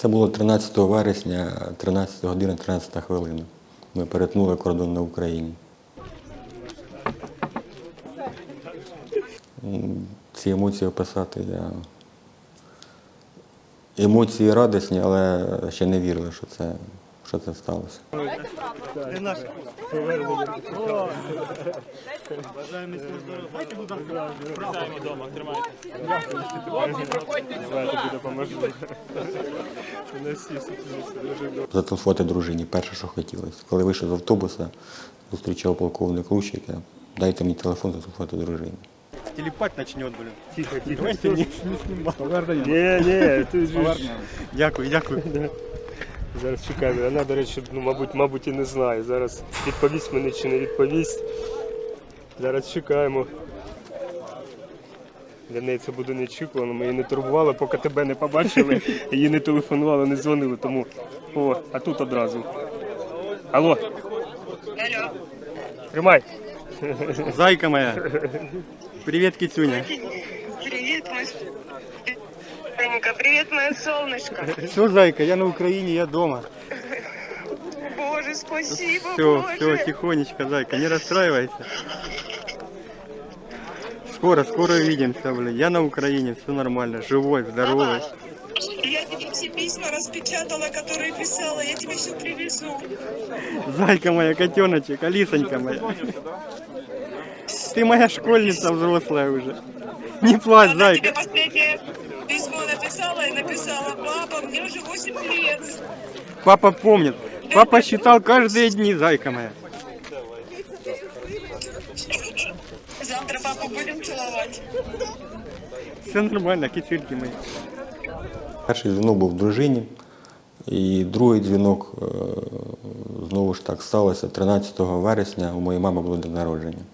Це було 13 вересня, 13 година, 13 хвилина. Ми перетнули кордон на Україні. Ці емоції описати я. Емоції радісні, але ще не вірили, що це, що це сталося. Зателефонувати дружині, перше, що хотілося. Коли вийшов з автобуса, зустрічав полковник Лущик, я, дайте мені телефон, зателефонувати дружині. Телепать начнет, блин. Тихо, тихо. Давайте не, не, не, ти ж... Повернення. Дякую, дякую. Зараз чекаємо. Вона, до речі, ну, мабуть, мабуть, і не знає. Зараз відповість мені чи не відповість. Зараз чекаємо. Для неї це буде неочікувано. Ми її не турбували, поки тебе не побачили, її не телефонували, не дзвонили. Тому о, а тут одразу. Алло. Алло. Тримай. Зайка моя. Привет, Китюня. Привет, мой... Сонька, привет, мое солнышко. Все, зайка, я на Україні, я дома. Боже, спасибо, Все, Боже. все, тихонечко, зайка, не расстраивайся. Скоро, скоро увидимся, блин. Я на Украине, все нормально, живой, здоровый. Я тебе все письма распечатала, которые писала. Я тебе все привезу. Зайка моя, котеночек, Алисонька моя. Ты моя школьница взрослая уже. Не плачь, Она тебе зайка. последнее письмо написала и написала, папа, мне уже 8 лет. Папа помнит. Папа считал каждые дни, зайка моя. Завтра папу будем целовать. Все нормально, кисельки мои. Перший дзвінок був дружині, і другий дзвінок е, знову ж так сталося 13 вересня. У моєї мами було день народження.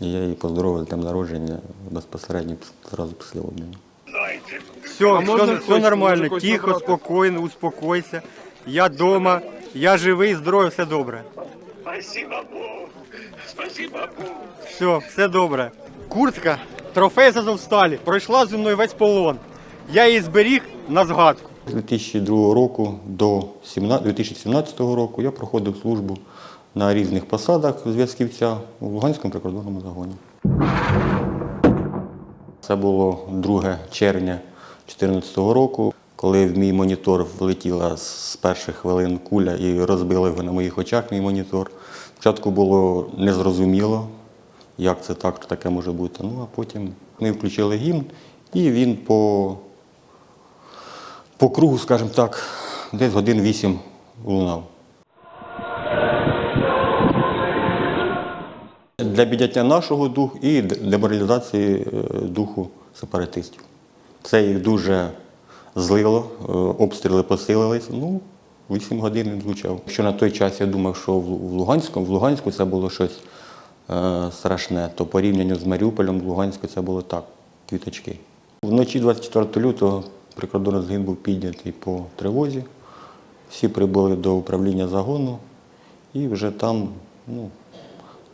І я її поздоровив з днем народження безпосередньо зразу після обміну. Все, все, все нормально, тихо, спокійно, успокойся. Я дома, я живий, здоровий, все добре. Спасибо Богу. Спасибо Богу. Все, все добре. Куртка, трофей з Азовсталі, пройшла зі мною весь полон. Я її зберіг на згадку. З 2002 року до 2017 року я проходив службу на різних посадах зв'язківця у Луганському прикордонному загоні. Це було 2 червня 2014 року, коли в мій монітор влетіла з перших хвилин куля і розбила його на моїх очах, мій монітор. Спочатку було незрозуміло, як це так, що таке може бути. Ну а потім ми включили гімн, і він по по кругу, скажімо так, десь годин вісім лунав. Для підняття нашого духу і деморалізації е, духу сепаратистів. Це їх дуже злило, е, обстріли посилились. Ну, 8 годин він звучав. Якщо на той час я думав, що в Луганському, в Луганську це було щось е, страшне, то порівнянню з Маріуполем в Луганську це було так, квіточки. Вночі 24 лютого прикордонний згін був піднятий по тривозі. Всі прибули до управління загону і вже там ну,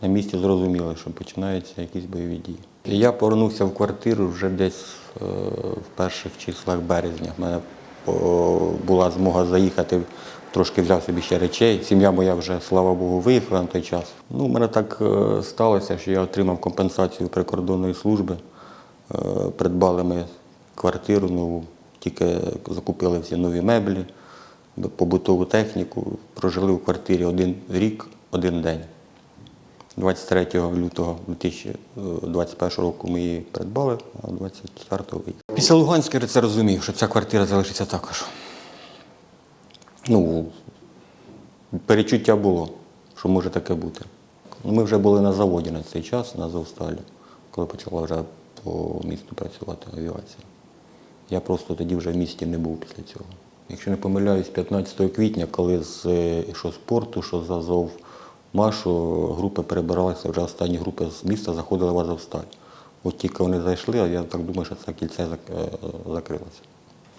на місці зрозуміли, що починаються якісь бойові дії. Я повернувся в квартиру вже десь е, в перших числах березня. У мене була змога заїхати, трошки взяв собі ще речей. Сім'я моя вже, слава Богу, виїхала на той час. Ну, у мене так е, сталося, що я отримав компенсацію прикордонної служби. Е, Придбали ми квартиру нову, тільки закупили всі нові меблі, побутову техніку, прожили в квартирі один рік, один день. 23 лютого 2021 року ми її придбали, а 24-го виїхали. Після Луганська я це розумів, що ця квартира залишиться також. Ну, перечуття було, що може таке бути. Ми вже були на заводі на цей час, на Азовсталі, коли почала вже по місту працювати авіація. Я просто тоді вже в місті не був після цього. Якщо не помиляюсь, 15 квітня, коли з е, що з порту, що з Азов Машу, групи перебиралися, вже останні групи з міста заходили в Азовсталь. От тільки вони зайшли, а я так думаю, що це кільце е, закрилося.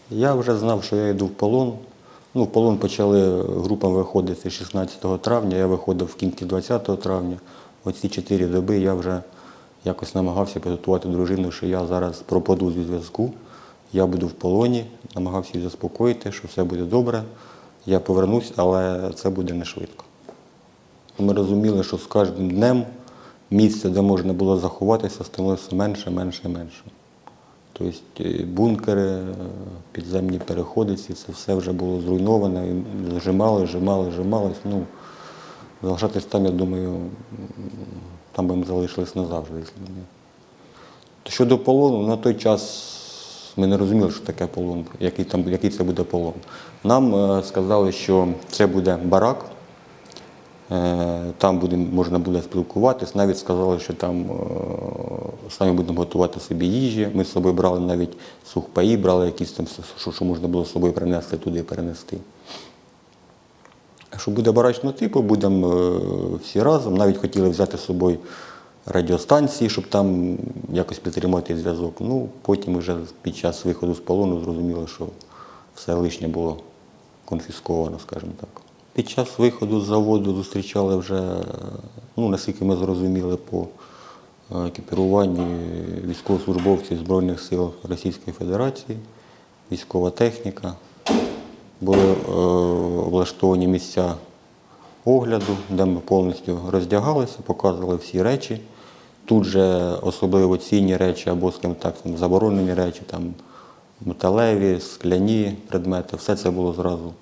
Я вже знав, що я йду в полон. Ну, в полон почали групам виходити 16 травня, я виходив в кінці 20 травня. Оці чотири доби я вже якось намагався підготувати дружину, що я зараз пропаду зі зв'язку. я буду в полоні, намагався їх заспокоїти, що все буде добре. Я повернусь, але це буде не швидко. Ми розуміли, що з кожним днем місце, де можна було заховатися, становилося менше, менше, менше. Тобто е, бункери, е, підземні переходи, ці, це все вже було зруйноване, і зжимали, зжимали, зжималось. Ну, залишатись там, я думаю, там би ми залишились назавжди. Щодо полону, на той час ми не розуміли, що таке полон, який, там, який це буде полон. Нам е, сказали, що це буде барак, там буде, можна буде спілкуватись. Навіть сказали, що там е, самі будемо готувати собі їжі. Ми з собою брали навіть сухпаї, брали якісь там, що, можна було з собою принести туди і перенести. Що буде барачного типу, будемо е, всі разом. Навіть хотіли взяти з собою радіостанції, щоб там якось підтримати зв'язок. Ну, потім вже під час виходу з полону зрозуміло, що все лишнє було конфісковано, скажімо так. Під час виходу з заводу зустрічали вже, ну, наскільки ми зрозуміли, по е, екіпіруванню військовослужбовців Збройних сил Російської Федерації, військова техніка були е, облаштовані місця огляду, де ми повністю роздягалися, показували всі речі. Тут же особливо цінні речі або, скажімо так, заборонені речі, там, металеві, скляні предмети, все це було зразу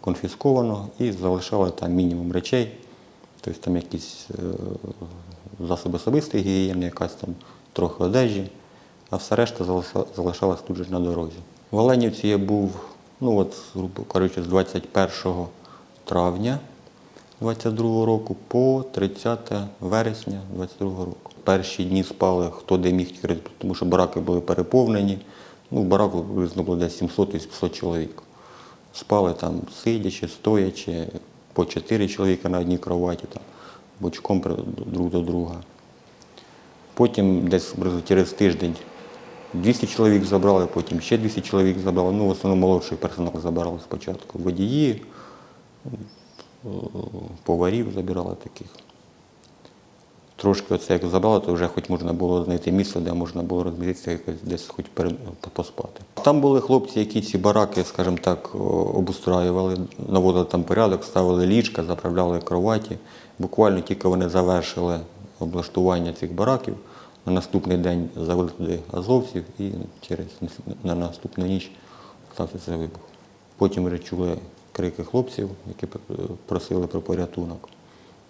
конфісковано і залишали там мінімум речей, тобто там якісь е, засоби особистої гігієни, якась там трохи одежі, а все решта залиша- залишалось тут же на дорозі. В Оленівці я був, ну от, грубо кажучи, з 21 травня 22 року по 30 вересня 22 року. Перші дні спали хто де міг, тому що бараки були переповнені. Ну, в бараку приблизно було десь 700-800 чоловік. Спали там сидячи, стоячи, по 4 чоловіка на одній кроваті, там, бочком друг до друга. Потім десь через тиждень 200 чоловік забрали, потім ще 200 чоловік забрали. Ну, в основному молодший персонал забирали спочатку. Водії, поварів забирали таких. Трошки оце як забрали, то вже хоч можна було знайти місце, де можна було розміститися якось десь хоч поспати. Там були хлопці, які ці бараки, скажімо так, обустраювали, наводили там порядок, ставили ліжка, заправляли кроваті. Буквально тільки вони завершили облаштування цих бараків. На наступний день завели туди азовців і через на наступну ніч стався цей вибух. Потім вже чули крики хлопців, які просили про порятунок.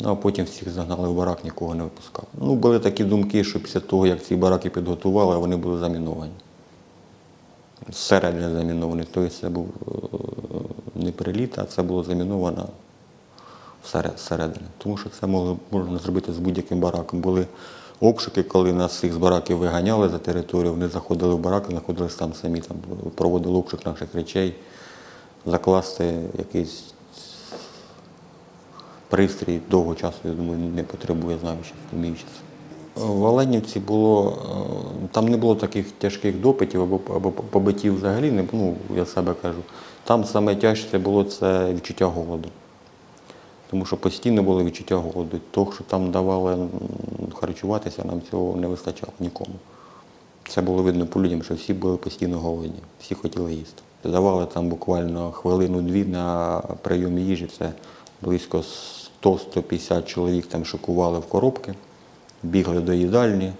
Ну, а потім всіх загнали в барак, нікого не випускали. Ну, були такі думки, що після того, як ці бараки підготували, вони були заміновані. Зсередини заміновані. Тобто це був е, не приліт, а це було заміновано всере- зсередини. Тому що це можна зробити з будь-яким бараком. Були обшуки, коли нас всіх з бараків виганяли за територію, вони заходили в барак знаходились там самі, там, проводили обшук наших речей, закласти якийсь пристрій довго часу, я думаю, не потребує, знаючи, вміючи це. В Оленівці було, е, там не було таких тяжких допитів або, або побиттів взагалі, не, ну, я себе кажу. Там саме тяжче було це відчуття голоду. Тому що постійно було відчуття голоду. Того, що там давали харчуватися, нам цього не вистачало нікому. Це було видно по людям, що всі були постійно голодні, всі хотіли їсти. Давали там буквально хвилину-дві на прийом їжі. Це близько 100-150 чоловік там шокували в коробки, бігли до їдальні,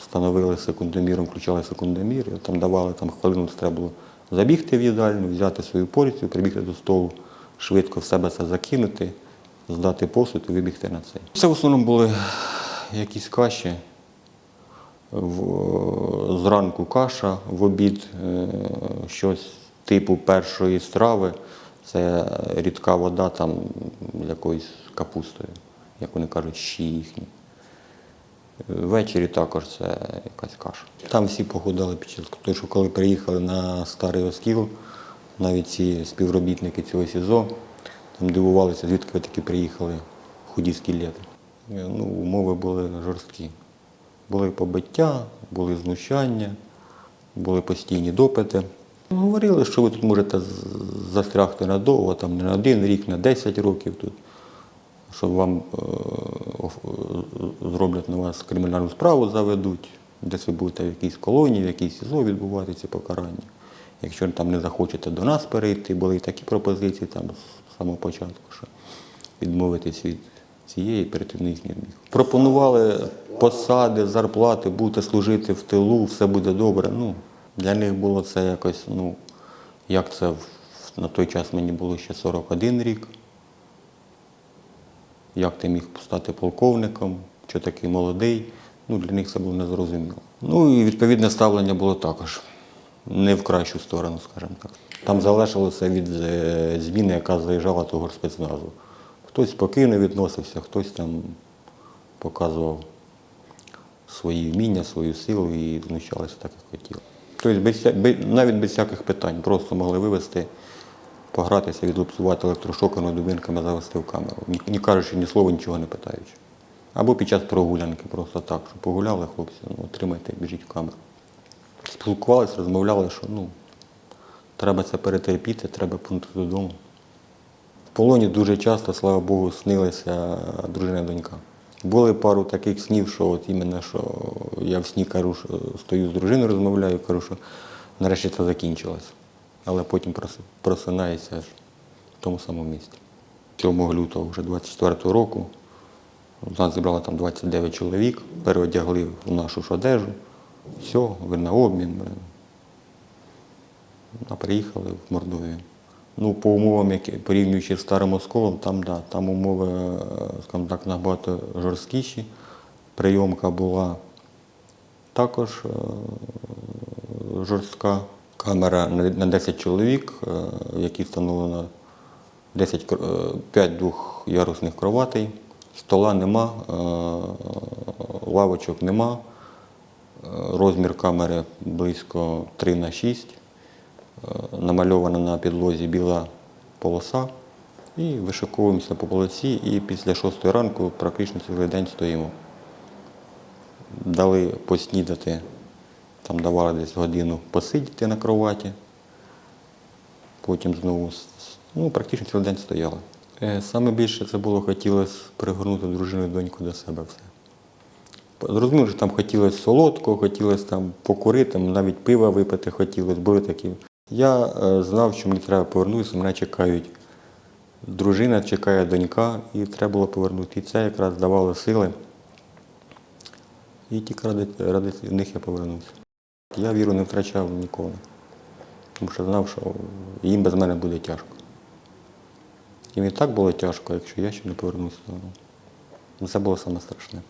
встановили секундоміром, включали секундомір, і там давали там хвилину, треба було забігти в їдальню, взяти свою порцію, прибігти до столу, швидко в себе це закинути, здати посуд і вибігти на цей. Це в основному були якісь каші. Зранку каша, в обід е, щось типу першої страви. Це рідка вода там якоюсь капустою, як вони кажуть, щі їхні. Ввечері також це якась каша. Там всі похудали під час, тому що коли приїхали на старий оскіл, навіть ці співробітники цього СІЗО, там дивувалися, звідки ви такі приїхали худі скелети. Ну, умови були жорсткі. Були побиття, були знущання, були постійні допити. Говорили, що ви тут можете застрягти надовго, там не на один рік, на 10 років тут, що вам е, е, зроблять на вас кримінальну справу, заведуть, десь ви будете в якійсь колонії, в якійсь СІЗО відбувати ці покарання. якщо там не захочете до нас перейти, були і такі пропозиції там з самого початку, що відмовитись від цієї перейти в їхній. Пропонували посади, зарплати, будете служити в тилу, все буде добре. Ну, для них було це якось, ну, як це на той час мені було ще 41 рік. Як ти міг стати полковником, що такий молодий. Ну, для них це було незрозуміло. Ну і відповідне ставлення було також не в кращу сторону, скажімо так. Там залежалося від е, зміни, яка заїжджала того спецназу. Хтось спокійно відносився, хтось там показував свої вміння, свою силу і знущалися так, як хотіли. Тобто без, без- навіть без всяких питань просто могли вивезти, погратися, відлупцювати електрошокерними дубинками, завести в камеру, ні, ні кажучи ні слова, нічого не питаючи. Або під час прогулянки просто так, що погуляли хлопці, ну, отримайте, біжіть в камеру. Спілкувалися, розмовляли, що ну, треба це перетерпіти, треба пункти додому. В полоні дуже часто, слава Богу, снилася дружина і донька. Були пару таких снів, що от іменно, що я в сні кажу, що стою з дружиною, розмовляю, кажу, що нарешті це закінчилось. Але потім прос- просинається в тому самому місці. 7 лютого вже 24 року нас зібрало там 29 чоловік, переодягли в нашу ж одежу. Все, ви на обмін. А приїхали в Мордовію. Ну, по умовам, які порівнюючи з старим осколом, там, да, там умови, е, скажімо так, набагато жорсткіші. Прийомка була також е, жорстка. Камера на на 10 чоловік, е, в якій встановлено 10, кр- е, 5 двохярусних кроватей, стола нема, е, лавочок нема, е, розмір камери близько 3 на 6, е, намальована на підлозі біла полоса і вишиковуємося по полосі і після 6 ранку практично цілий день стоїмо. Дали поснідати, там давали десь годину посидіти на кроваті, потім знову ну, практично цілий день стояли. Е, Саме більше це було хотілося пригорнути дружину і доньку до себе все. Зрозуміло, що там хотілося солодкого, хотілося там покурити, навіть пива випити хотілося, були такі. Я е, знав, що мені треба повернутися, мене чекають дружина, чекає донька, і треба було повернути. І це якраз давало сили. І тільки ради, ради них я повернувся. Я віру не втрачав ніколи, тому що знав, що їм без мене буде тяжко. Їм і так було тяжко, якщо я ще не повернуся, ну, це було саме страшне.